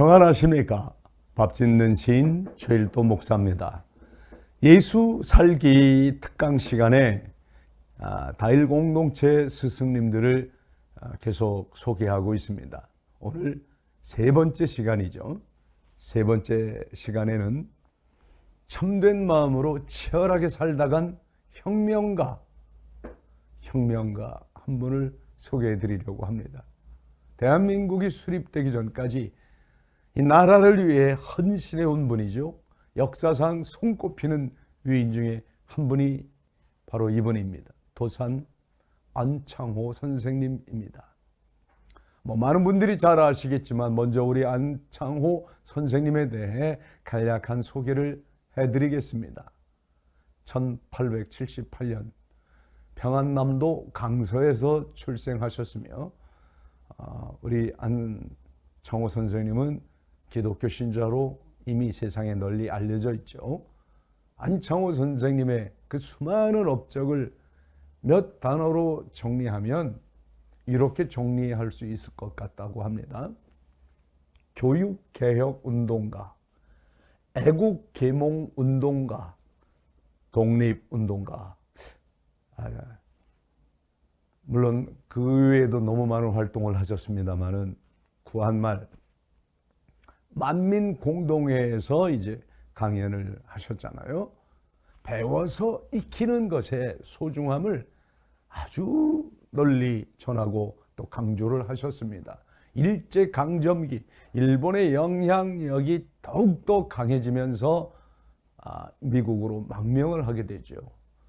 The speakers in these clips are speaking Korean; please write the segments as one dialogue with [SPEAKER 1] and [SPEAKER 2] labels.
[SPEAKER 1] 평안하십니까? 밥 짓는 시인 최일도 목사입니다. 예수 살기 특강 시간에 아, 다일 공동체 스승님들을 아, 계속 소개하고 있습니다. 오늘 세 번째 시간이죠. 세 번째 시간에는 참된 마음으로 치열하게 살다간 혁명가, 혁명가 한 분을 소개해 드리려고 합니다. 대한민국이 수립되기 전까지 이 나라를 위해 헌신해 온 분이죠. 역사상 손꼽히는 위인 중에 한 분이 바로 이분입니다. 도산 안창호 선생님입니다. 뭐 많은 분들이 잘 아시겠지만 먼저 우리 안창호 선생님에 대해 간략한 소개를 해드리겠습니다. 1878년 평안남도 강서에서 출생하셨으며 아, 우리 안창호 선생님은 기독교 신자로 이미 세상에 널리 알려져 있죠. 안창호 선생님의 그 수많은 업적을 몇 단어로 정리하면 이렇게 정리할 수 있을 것 같다고 합니다. 교육개혁 운동가, 애국계몽 운동가, 독립운동가. 아, 물론 그 외에도 너무 많은 활동을 하셨습니다만은 구한말 만민 공동회에서 이제 강연을 하셨잖아요. 배워서 익히는 것의 소중함을 아주 널리 전하고 또 강조를 하셨습니다. 일제 강점기 일본의 영향력이 더욱더 강해지면서 아, 미국으로 망명을 하게 되죠.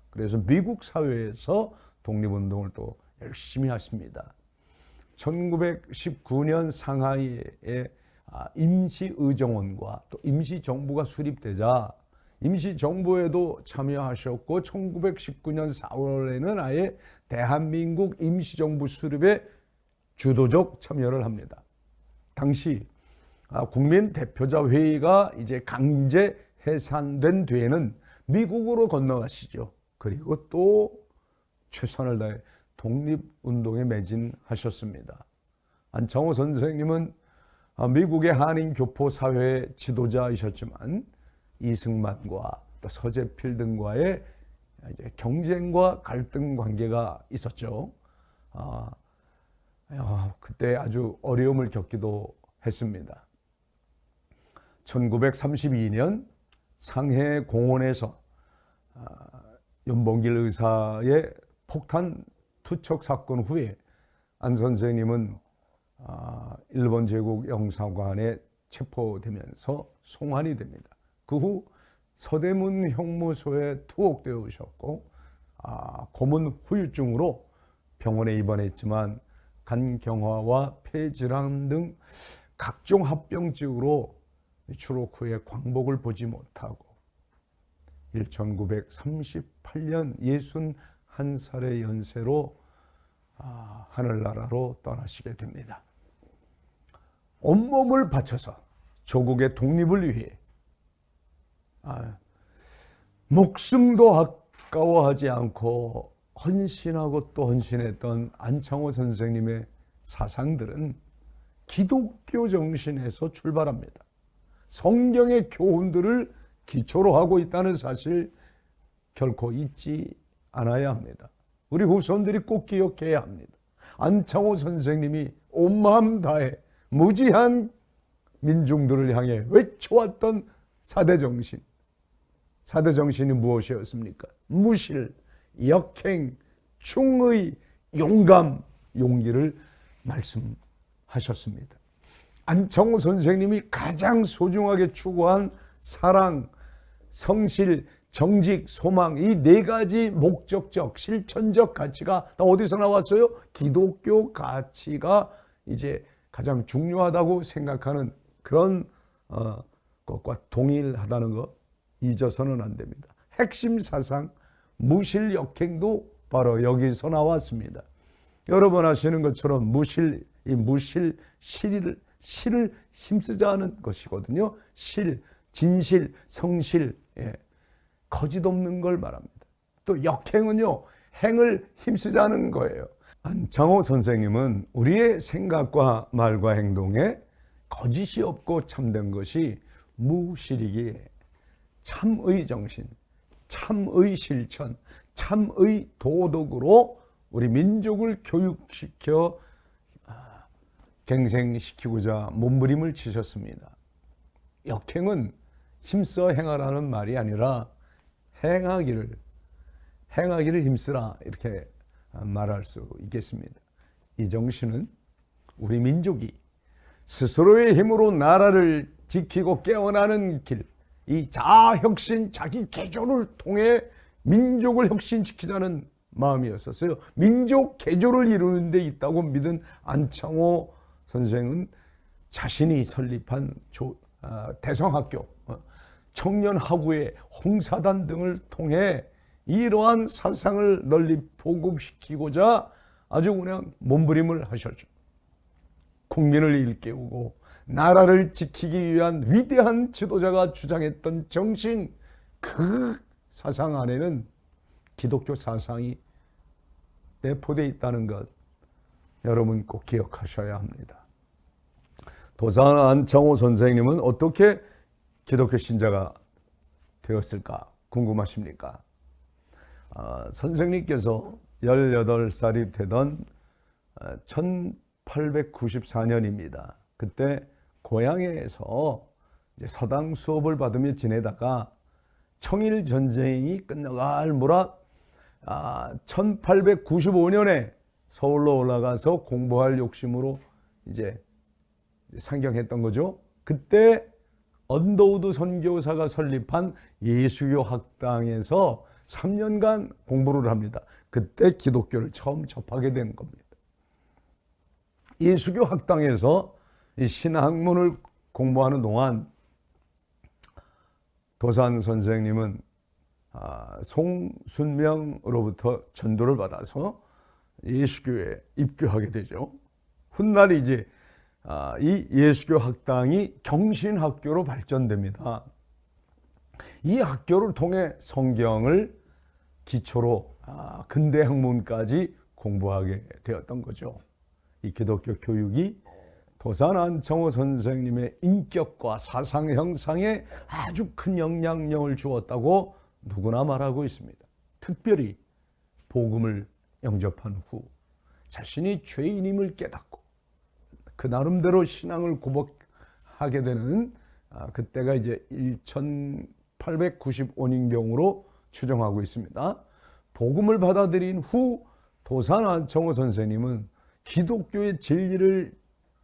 [SPEAKER 1] 그래서 미국 사회에서 독립운동을 또 열심히 하십니다. 1919년 상하이에 아, 임시의정원과 또 임시정부가 수립되자 임시정부에도 참여하셨고 1919년 4월에는 아예 대한민국 임시정부 수립에 주도적 참여를 합니다. 당시 아, 국민 대표자 회의가 이제 강제 해산된 뒤에는 미국으로 건너가시죠. 그리고 또 최선을 다해 독립운동에 매진하셨습니다. 안창호 선생님은 아, 미국의 한인 교포 사회 지도자이셨지만 이승만과 또 서재필 등과의 경쟁과 갈등 관계가 있었죠. 아, 아, 그때 아주 어려움을 겪기도 했습니다. 1932년 상해 공원에서 아, 연봉길 의사의 폭탄 투척 사건 후에 안 선생님은 아, 일본 제국 영사관에 체포되면서 송환이 됩니다. 그 후 서대문 형무소에 투옥되어 오셨고 아, 고문 후유증으로 병원에 입원했지만 간경화와 폐질환 등 각종 합병증으로 추록 후에 광복을 보지 못하고 1938년 61살의 연세로 아, 하늘나라로 떠나시게 됩니다. 온몸을 바쳐서 조국의 독립을 위해 아, 목숨도 아까워하지 않고 헌신하고 또 헌신했던 안창호 선생님의 사상들은 기독교 정신에서 출발합니다. 성경의 교훈들을 기초로 하고 있다는 사실 결코 잊지 않아야 합니다. 우리 후손들이 꼭 기억해야 합니다. 안창호 선생님이 온 마음 다해 무지한 민중들을 향해 외쳐왔던 사대 정신. 사대 정신이 무엇이었습니까? 무실, 역행, 충의, 용감, 용기를 말씀하셨습니다. 안창호 선생님이 가장 소중하게 추구한 사랑, 성실, 정직, 소망 이 네 가지 목적적, 실천적 가치가 다 어디서 나왔어요? 기독교 가치가 이제 가장 중요하다고 생각하는 그런 어, 것과 동일하다는 것 잊어서는 안 됩니다. 핵심 사상 무실 역행도 바로 여기서 나왔습니다. 여러분 아시는 것처럼 무실 이 무실 실을 실을 힘쓰자 하는 것이거든요. 실, 진실, 성실, 예. 거짓 없는 걸 말합니다. 또 역행은요, 행을 힘쓰자는 거예요. 안창호 선생님은 우리의 생각과 말과 행동에 거짓이 없고 참된 것이 무실이기에 참의 정신, 참의 실천, 참의 도덕으로 우리 민족을 교육시켜 아, 갱생시키고자 몸부림을 치셨습니다. 역행은 힘써 행하라는 말이 아니라 행하기를 행하기를 힘쓰라 이렇게 말할 수 있겠습니다. 이 정신은 우리 민족이 스스로의 힘으로 나라를 지키고 깨어나는 길, 이 자아혁신, 자기 개조를 통해 민족을 혁신시키자는 마음이었었어요. 민족 개조를 이루는 데 있다고 믿은 안창호 선생은 자신이 설립한 조, 아, 대성학교, 어, 청년하구의 홍사단 등을 통해 이러한 사상을 널리 보급시키고자 아주 그냥 몸부림을 하셨죠. 국민을 일깨우고 나라를 지키기 위한 위대한 지도자가 주장했던 정신 그 사상 안에는 기독교 사상이 내포되어 있다는 것 여러분 꼭 기억하셔야 합니다. 도산 안창호 선생님은 어떻게 기독교 신자가 되었을까 궁금하십니까? 아, 선생님께서 18살이 되던 1894년입니다. 그때 고향에서 서당 수업을 받으며 지내다가 청일 전쟁이 끝나갈 무렵 아, 1895년에 서울로 올라가서 공부할 욕심으로 이제 상경했던 거죠. 그때 언더우드 선교사가 설립한 예수교 학당에서 3년간 공부를 합니다. 그때 기독교를 처음 접하게 된 겁니다. 예수교 학당에서 이 신학문을 공부하는 동안 도산 선생님은 아, 송순명으로부터 전도를 받아서 예수교에 입교하게 되죠. 훗날 이제 아, 이 예수교 학당이 경신학교로 발전됩니다. 이 학교를 통해 성경을 기초로 아, 근대 학문까지 공부하게 되었던 거죠. 이 기독교 교육이 도산 안청호 선생님의 인격과 사상 형상에 아주 큰 영향력을 주었다고 누구나 말하고 있습니다. 특별히 복음을 영접한 후 자신이 죄인임을 깨닫고 그 나름대로 신앙을 고백하게 되는 아, 그때가 이제 1895년경으로 추정하고 있습니다. 복음을 받아들인 후 도산 안청호 선생님은 기독교의 진리를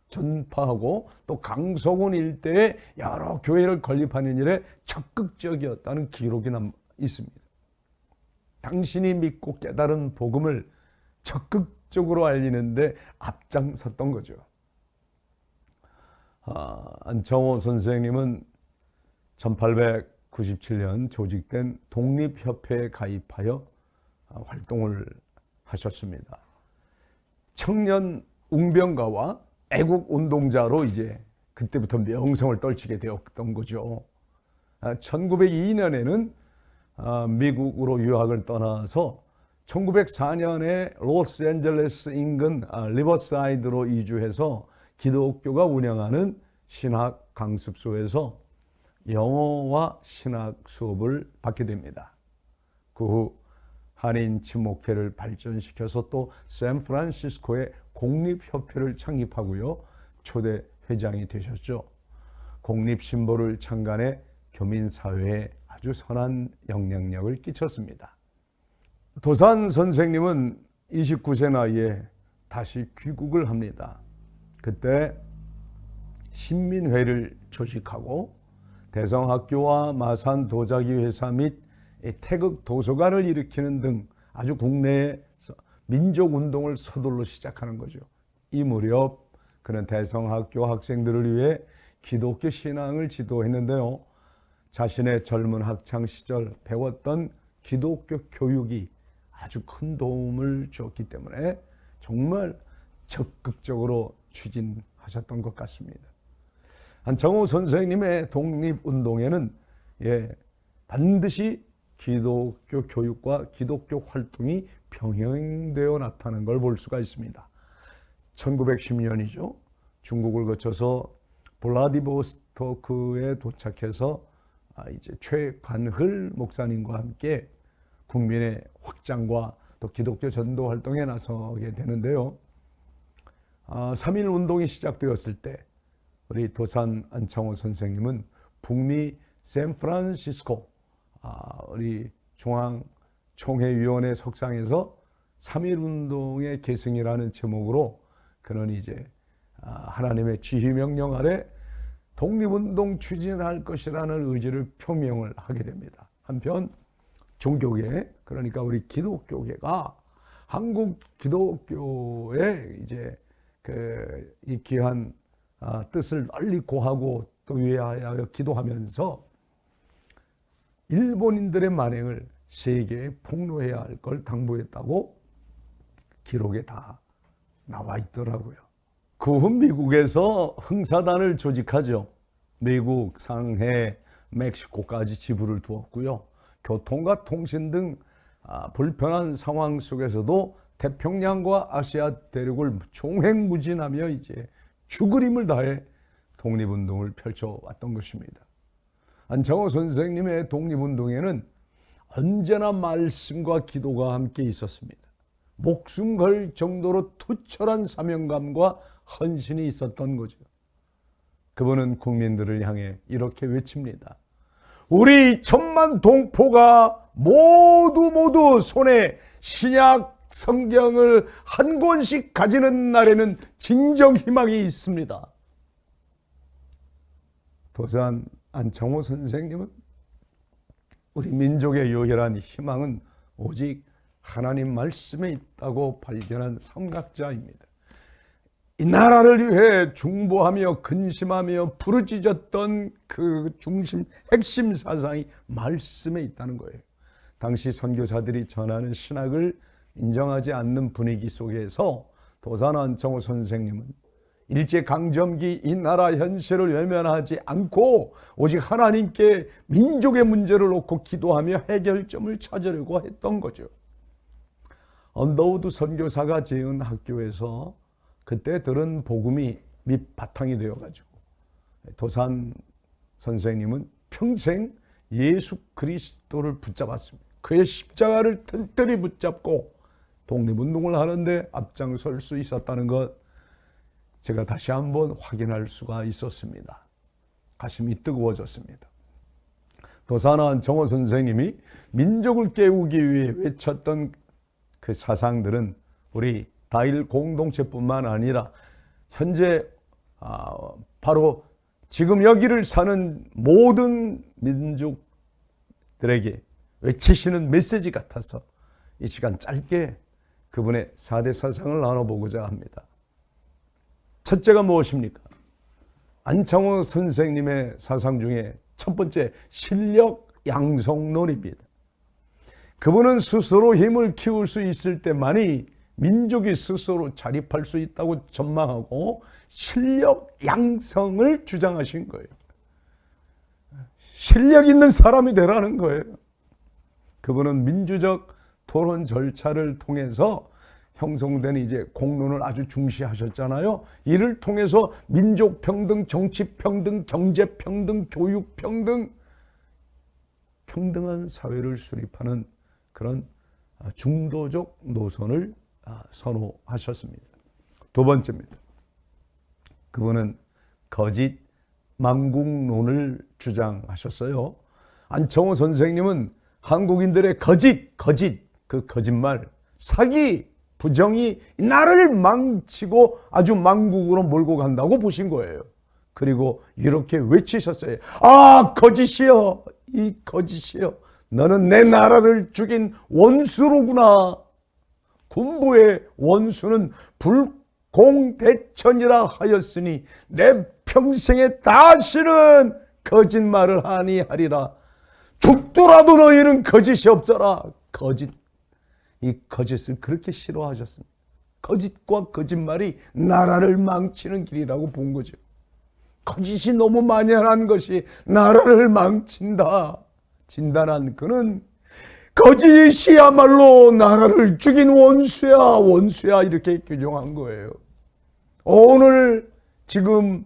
[SPEAKER 1] 전파하고 또 강서군 일대에 여러 교회를 건립하는 일에 적극적이었다는 기록이 남 있습니다. 당신이 믿고 깨달은 복음을 적극적으로 알리는데 앞장섰던 거죠. 아, 안창호 선생님은 1897년 조직된 독립협회에 가입하여 아, 활동을 하셨습니다. 청년 웅병가와 애국 운동자로 이제 그때부터 명성을 떨치게 되었던 거죠. 1902년에는 아, 아, 미국으로 유학을 떠나서 1904년에 로스앤젤레스 인근 아, 리버사이드로 이주해서 기독교가 운영하는 신학 강습소에서 영어와 신학 수업을 받게 됩니다. 그 후 한인 친목회를 발전시켜서 또 샌프란시스코에 공립협회를 창립하고요. 초대 회장이 되셨죠. 공립 신보를 창간해 교민 사회에 아주 선한 영향력을 끼쳤습니다. 도산 선생님은 29세 나이에 다시 귀국을 합니다. 그때 신민회를 조직하고 대성학교와 마산 도자기 회사 및 태극 도서관을 일으키는 등 아주 국내에 민족 운동을 서둘러 시작하는 거죠. 이 무렵 그는 대성학교 학생들을 위해 기독교 신앙을 지도했는데요. 자신의 젊은 학창 시절 배웠던 기독교 교육이 아주 큰 도움을 주었기 때문에 정말 적극적으로 추진하셨던 것 같습니다. 한정호 선생님의 독립운동에는 예, 반드시 기독교 교육과 기독교 활동이 병행되어 나타난 걸볼 수가 있습니다. 1910년이죠. 중국을 거쳐서 블라디보스토크에 도착해서 아, 이제 최관hl 목사님과 함께 국민의 확장과 또 기독교 전도 활동에 나서게 되는데요. 아, 3.1 운동이 시작되었을 때 우리 도산 안창호 선생님은 북미 샌프란시스코 아, 우리 중앙 총회위원회 석상에서 3.1 운동의 계승이라는 제목으로 그는 이제 아, 하나님의 지휘 명령 아래 독립운동 추진할 것이라는 의지를 표명을 하게 됩니다. 한편 종교계 그러니까 우리 기독교계가 한국 기독교의 이제 그 이 귀한 아, 뜻을 널리 고하고 또 위하여 기도하면서 일본인들의 만행을 세계에 폭로해야 할 걸 당부했다고 기록에 다 나와 있더라고요. 그 후 미국에서 흥사단을 조직하죠. 미국, 상해, 멕시코까지 지부를 두었고요. 교통과 통신 등 아, 불편한 상황 속에서도 태평양과 아시아 대륙을 종횡무진하며 이제 죽을 힘을 다해 독립운동을 펼쳐왔던 것입니다. 안창호 선생님의 독립운동에는 언제나 말씀과 기도가 함께 있었습니다. 목숨 걸 정도로 투철한 사명감과 헌신이 있었던 거죠. 그분은 국민들을 향해 이렇게 외칩니다. 우리 천만 동포가 모두 모두 손에 신약 성경을 한 권씩 가지는 날에는 진정 희망이 있습니다. 도산 안창호 선생님은 우리 민족의 요혈한 희망은 오직 하나님 말씀에 있다고 발견한 삼각자입니다. 이 나라를 위해 중보하며 근심하며 부르짖었던 그 중심 핵심 사상이 말씀에 있다는 거예요. 당시 선교사들이 전하는 신학을 인정하지 않는 분위기 속에서 도산 안창호 선생님은 일제 강점기 이 나라 현실을 외면하지 않고 오직 하나님께 민족의 문제를 놓고 기도하며 해결점을 찾으려고 했던 거죠. 언더우드 선교사가 지은 학교에서 그때 들은 복음이 밑바탕이 되어가지고 도산 선생님은 평생 예수 그리스도를 붙잡았습니다. 그의 십자가를 튼튼히 붙잡고 독립운동을 하는데 앞장설 수 있었다는 것 제가 다시 한번 확인할 수가 있었습니다. 가슴이 뜨거워졌습니다. 도산한 정호 선생님이 민족을 깨우기 위해 외쳤던 그 사상들은 우리 다일 공동체뿐만 아니라 현재 아, 바로 지금 여기를 사는 모든 민족들에게 외치시는 메시지 같아서 이 시간 짧게 그분의 4대 사상을 나눠보고자 합니다. 첫째가 무엇입니까? 안창호 선생님의 사상 중에 첫 번째 실력 양성론입니다. 그분은 스스로 힘을 키울 수 있을 때만이 민족이 스스로 자립할 수 있다고 전망하고 실력 양성을 주장하신 거예요. 실력 있는 사람이 되라는 거예요. 그분은 민주적 토론 절차를 통해서 형성된 이제 공론을 아주 중시하셨잖아요. 이를 통해서 민족 평등, 정치 평등, 경제 평등, 교육 평등, 평등한 사회를 수립하는 그런 중도적 노선을 선호하셨습니다. 두 번째입니다. 그분은 거짓 망국론을 주장하셨어요. 안청호 선생님은 한국인들의 거짓, 거짓, 그 거짓말, 사기, 부정이 나라를 망치고 아주 망국으로 몰고 간다고 보신 거예요. 그리고 이렇게 외치셨어요. 아, 거짓이여! 이 거짓이여! 너는 내 나라를 죽인 원수로구나. 군부의 원수는 불공대천이라 하였으니 내 평생에 다시는 거짓말을 하니 하리라. 죽더라도 너희는 거짓이 없어라. 거짓. 이 거짓을 그렇게 싫어하셨습니다. 거짓과 거짓말이 나라를 망치는 길이라고 본 거죠. 거짓이 너무 만연한 것이 나라를 망친다. 진단한 그는 거짓이야말로 나라를 죽인 원수야, 원수야 이렇게 규정한 거예요. 오늘 지금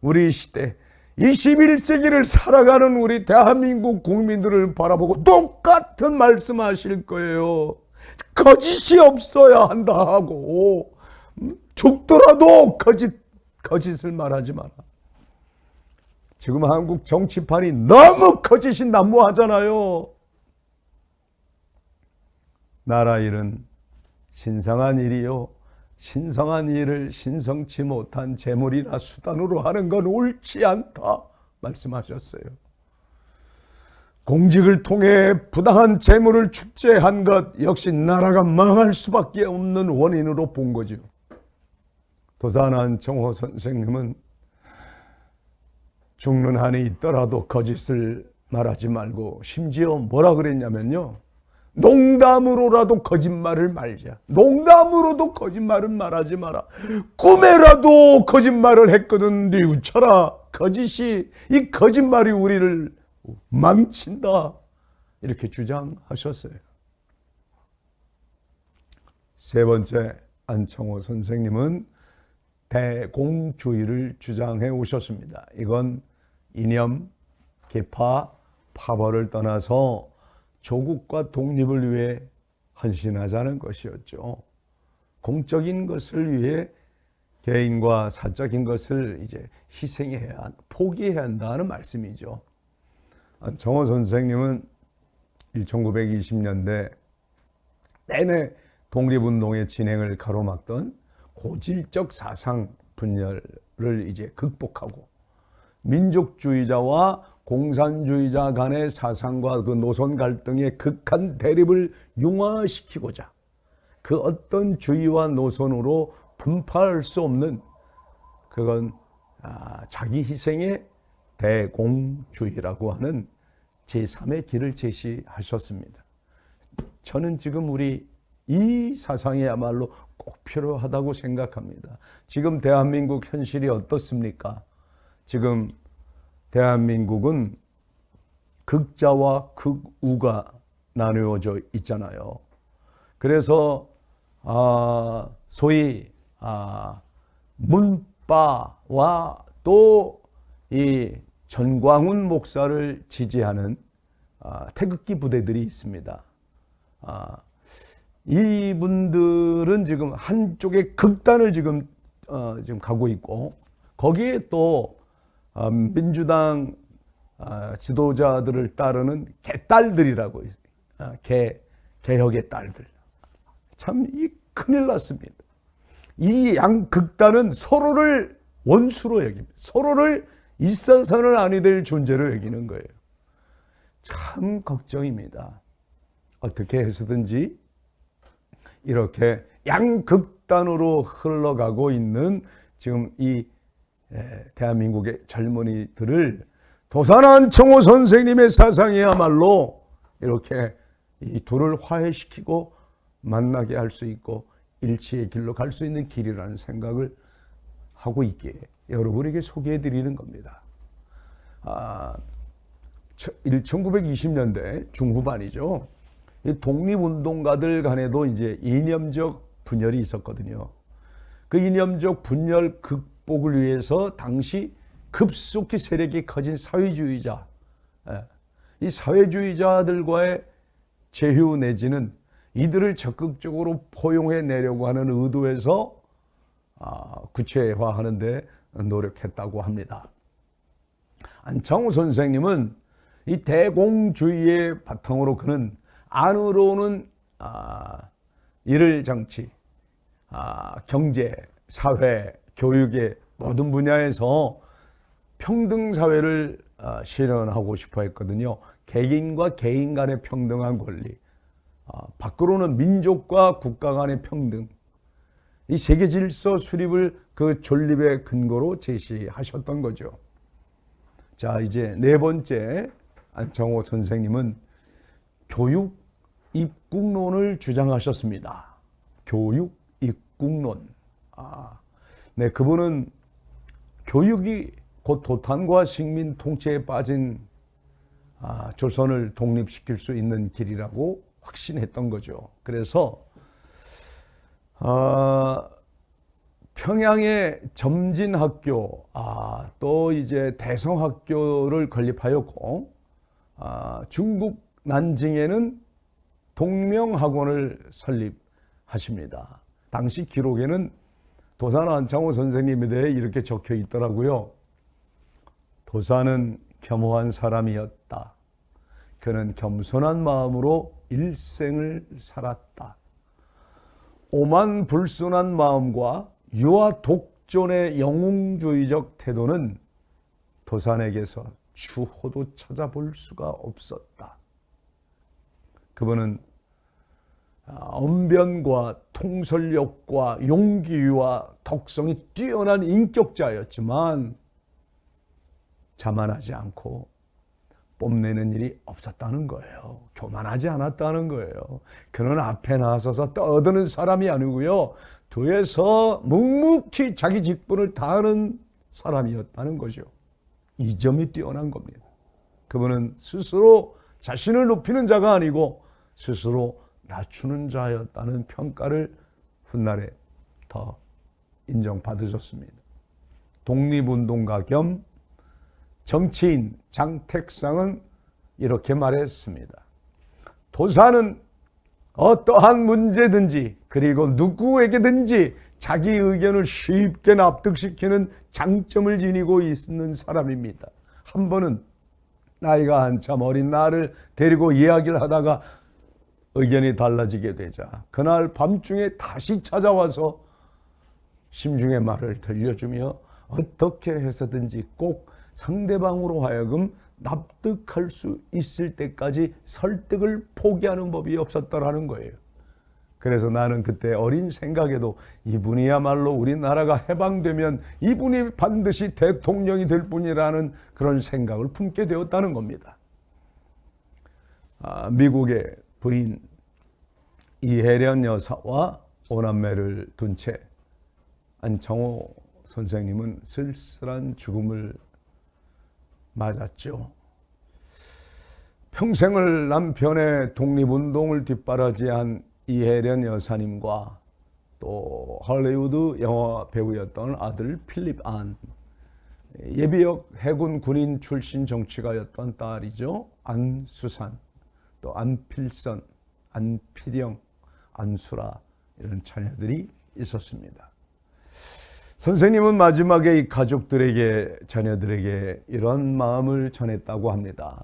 [SPEAKER 1] 우리 시대 21세기를 살아가는 우리 대한민국 국민들을 바라보고 똑같은 말씀하실 거예요. 거짓이 없어야 한다 하고 음? 죽더라도 거짓 거짓을 말하지 마라. 지금 한국 정치판이 너무 거짓이 난무하잖아요. 나라 일은 신성한 일이요. 신성한 일을 신성치 못한 재물이나 수단으로 하는 건 옳지 않다. 말씀하셨어요. 공직을 통해 부당한 재물을 축제한 것 역시 나라가 망할 수밖에 없는 원인으로 본 거죠. 도산한 정호 선생님은 죽는 한이 있더라도 거짓을 말하지 말고 심지어 뭐라 그랬냐면요. 농담으로라도 거짓말을 말자. 농담으로도 거짓말을 말하지 마라. 꿈에라도 거짓말을 했거든 뉘우쳐라. 거짓이 이 거짓말이 우리를 망친다. 이렇게 주장하셨어요. 세 번째 안청호 선생님은 대공주의를 주장해 오셨습니다. 이건 이념, 계파, 파벌을 떠나서 조국과 독립을 위해 헌신하자는 것이었죠. 공적인 것을 위해 개인과 사적인 것을 이제 희생해야 포기해야 한다는 말씀이죠. 정호 선생님은 1920년대 내내 독립운동의 진행을 가로막던 고질적 사상 분열을 이제 극복하고 민족주의자와 공산주의자 간의 사상과 그 노선 갈등의 극한 대립을 융화시키고자 그 어떤 주의와 노선으로 분파할 수 없는 그건 아, 자기 희생의 대공주의라고 하는 제3의 길을 제시하셨습니다. 저는 지금 우리 이 사상이야말로 꼭 필요하다고 생각합니다. 지금 대한민국 현실이 어떻습니까? 지금 대한민국은 극자와 극우가 나누어져 있잖아요. 그래서 아, 소위 아, 문바와 또 이 전광훈 목사를 지지하는 아, 태극기 부대들이 있습니다. 아, 이분들은 지금 한쪽의 극단을 지금 어, 지금 가고 있고 거기에 또 어, 민주당 어, 지도자들을 따르는 개딸들이라고 어, 개 개혁의 딸들 참 이 큰일 났습니다. 이 양 극단은 서로를 원수로 여깁니다. 서로를 일선선을 아니 될 존재로 여기는 거예요. 참 걱정입니다. 어떻게 해서든지 이렇게 양극단으로 흘러가고 있는 지금 이 대한민국의 젊은이들을 도산한 청호 선생님의 사상이야말로 이렇게 이 둘을 화해시키고 만나게 할 수 있고 일치의 길로 갈 수 있는 길이라는 생각을 하고 있기에 여러분에게 소개해 드리는 겁니다. 아, 1920년대 중후반이죠. 독립운동가들 간에도 이제 이념적 분열이 있었거든요. 그 이념적 분열 극복을 위해서 당시 급속히 세력이 커진 사회주의자, 예, 이 사회주의자들과의 제휴 내지는 이들을 적극적으로 포용해 내려고 하는 의도에서 아, 구체화하는데 노력했다고 합니다. 안창호 선생님은 이 대공주의의 바탕으로 그는 안으로 는 아, 일을 정치, 아, 경제, 사회, 교육의 모든 분야에서 평등 사회를 아, 실현하고 싶어 했거든요. 개인과 개인 간의 평등한 권리, 아, 밖으로는 민족과 국가 간의 평등, 이 세계 질서 수립을 그 존립의 근거로 제시하셨던 거죠. 자, 이제 네 번째 안창호 선생님은 교육 입국론을 주장하셨습니다. 교육 입국론. 아, 네, 그분은 교육이 곧 도탄과 식민 통치에 빠진 아, 조선을 독립시킬 수 있는 길이라고 확신했던 거죠. 그래서 아, 평양의 점진학교, 아, 또 이제 대성학교를 건립하였고, 아, 중국 난징에는 동명학원을 설립하십니다. 당시 기록에는 도산 안창호 선생님에 대해 이렇게 적혀 있더라고요. 도사는 겸허한 사람이었다. 그는 겸손한 마음으로 일생을 살았다. 오만 불순한 마음과 유아 독존의 영웅주의적 태도는 도산에게서 추호도 찾아볼 수가 없었다. 그분은 아, 언변과 통솔력과 용기와 덕성이 뛰어난 인격자였지만 자만하지 않고 뽐내는 일이 없었다는 거예요. 교만하지 않았다는 거예요. 그는 앞에 나서서 떠드는 사람이 아니고요. 뒤에서 묵묵히 자기 직분을 다하는 사람이었다는 거죠. 이 점이 뛰어난 겁니다. 그분은 스스로 자신을 높이는 자가 아니고 스스로 낮추는 자였다는 평가를 훗날에 더 인정받으셨습니다. 독립운동가 겸 정치인 장택상은 이렇게 말했습니다. 도사는 어떠한 문제든지 그리고 누구에게든지 자기 의견을 쉽게 납득시키는 장점을 지니고 있는 사람입니다. 한 번은 나이가 한참 어린 나를 데리고 이야기를 하다가 의견이 달라지게 되자 그날 밤중에 다시 찾아와서 심중의 말을 들려주며 어떻게 해서든지 꼭 상대방으로 하여금 납득할 수 있을 때까지 설득을 포기하는 법이 없었더라는 거예요. 그래서 나는 그때 어린 생각에도 이분이야말로 우리나라가 해방되면 이분이 반드시 대통령이 될 뿐이라는 그런 생각을 품게 되었다는 겁니다. 아, 미국의 부인 이혜련 여사와 오남매를 둔 채 안창호 선생님은 쓸쓸한 죽음을 맞았죠. 평생을 남편의 독립운동을 뒷바라지한 이혜련 여사님과 또 할리우드 영화 배우였던 아들 필립 안 예비역 해군 군인 출신 정치가였던 딸이죠 안수산 또 안필선 안필영 안수라 이런 자녀들이 있었습니다. 선생님은 마지막에 이 가족들에게 자녀들에게 이런 마음을 전했다고 합니다.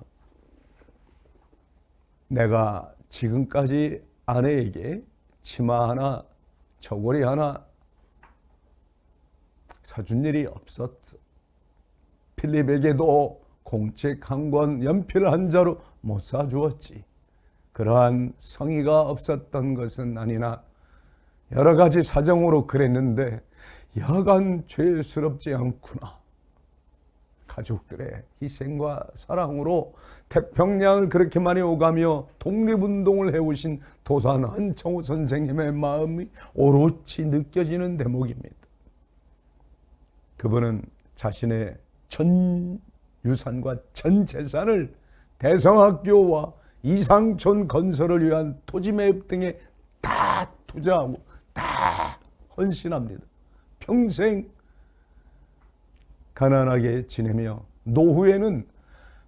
[SPEAKER 1] 내가 지금까지 아내에게 치마 하나, 저고리 하나 사준 일이 없었어. 필립에게도 공책 한 권, 연필 한 자루 못 사주었지. 그러한 성의가 없었던 것은 아니나 여러 가지 사정으로 그랬는데 여간 죄스럽지 않구나. 가족들의 희생과 사랑으로 태평양을 그렇게 많이 오가며 독립운동을 해오신 도산 한청호 선생님의 마음이 오롯이 느껴지는 대목입니다. 그분은 자신의 전 유산과 전 재산을 대성학교와 이상촌 건설을 위한 토지 매입 등에 다 투자하고 다 헌신합니다. 평생 가난하게 지내며 노후에는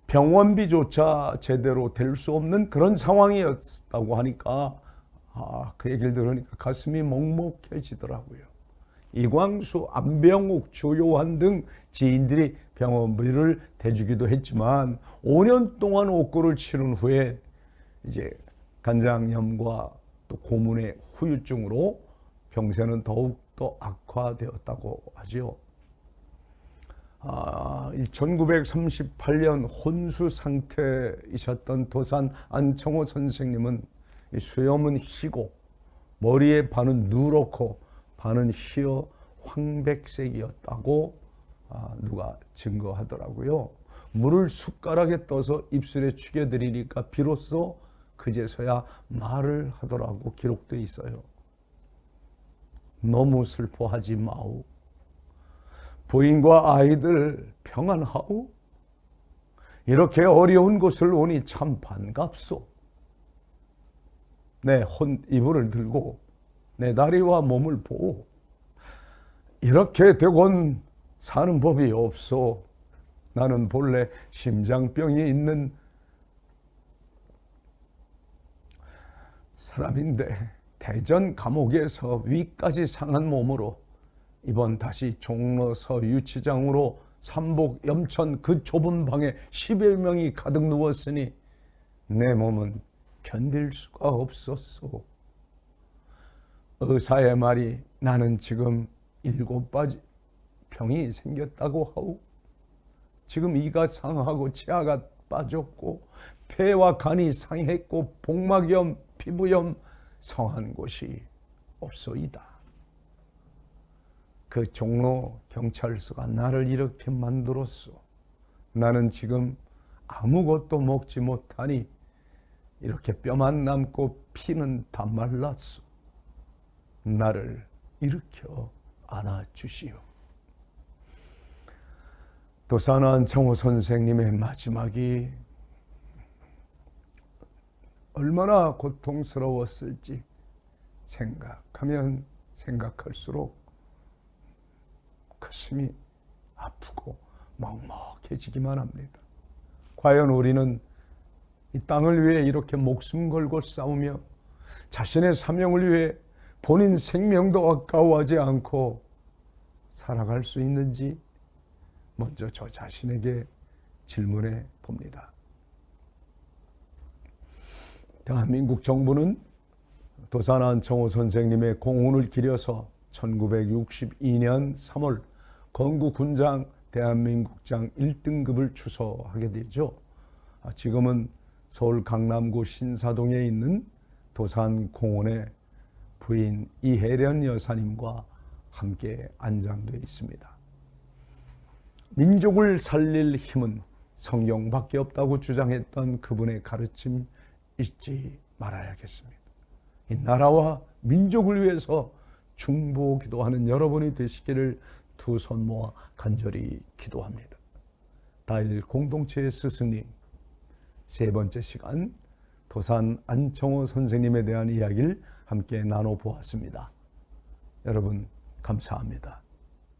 [SPEAKER 1] 병원비조차 제대로 될 수 없는 그런 상황이었다고 하니까 아, 그 얘기를 들으니까 가슴이 먹먹해지더라고요. 이광수, 안병욱, 조요한 등 지인들이 병원비를 대주기도 했지만 5년 동안 옥고를 치른 후에 이제 간장염과 또 고문의 후유증으로 병세는 더욱 더 악화되었다고 하지요. 아, 1938년 혼수 상태이셨던 도산 안청호 선생님은 수염은 희고 머리에 반은 누렇고 반은 희어 황백색이었다고 아, 누가 증거하더라고요. 물을 숟가락에 떠서 입술에 죽여드리니까 비로소 그제서야 말을 하더라고 기록돼 있어요. 너무 슬퍼하지 마오. 부인과 아이들 평안하오. 이렇게 어려운 곳을 오니 참 반갑소. 내 혼 이불을 들고 내 다리와 몸을 보오. 이렇게 되곤 사는 법이 없소. 나는 본래 심장병이 있는 사람인데 대전 감옥에서 위까지 상한 몸으로 이번 다시 종로서 유치장으로 삼복 염천 그 좁은 방에 10여 명이 가득 누웠으니 내 몸은 견딜 수가 없었소. 의사의 말이 나는 지금 일곱 가지 병이 생겼다고 하오. 지금 이가 상하고 치아가 빠졌고 폐와 간이 상했고 복막염, 피부염 성한 곳이 없소이다. 그 종로 경찰서가 나를 이렇게 만들었소. 나는 지금 아무것도 먹지 못하니 이렇게 뼈만 남고 피는 다 말랐소. 나를 일으켜 안아주시오. 도산한 정호 선생님의 마지막이 얼마나 고통스러웠을지 생각하면 생각할수록 가슴이 아프고 먹먹해지기만 합니다. 과연 우리는 이 땅을 위해 이렇게 목숨 걸고 싸우며 자신의 사명을 위해 본인 생명도 아까워하지 않고 살아갈 수 있는지 먼저 저 자신에게 질문해 봅니다. 대한민국 정부는 도산한 정호 선생님의 공훈을 기려서 1962년 3월 건국군장 대한민국장 1등급을 추서하게 되죠. 아, 지금은 서울 강남구 신사동에 있는 도산공원의 부인 이혜련 여사님과 함께 안장되어 있습니다. 민족을 살릴 힘은 성경밖에 없다고 주장했던 그분의 가르침 잊지 말아야겠습니다. 이 나라와 민족을 위해서 중보 기도하는 여러분이 되시기를 두 손 모아 간절히 기도합니다. 다일 공동체의 스승님 세 번째 시간 도산 안청호 선생님에 대한 이야기를 함께 나눠 보았습니다. 여러분 감사합니다.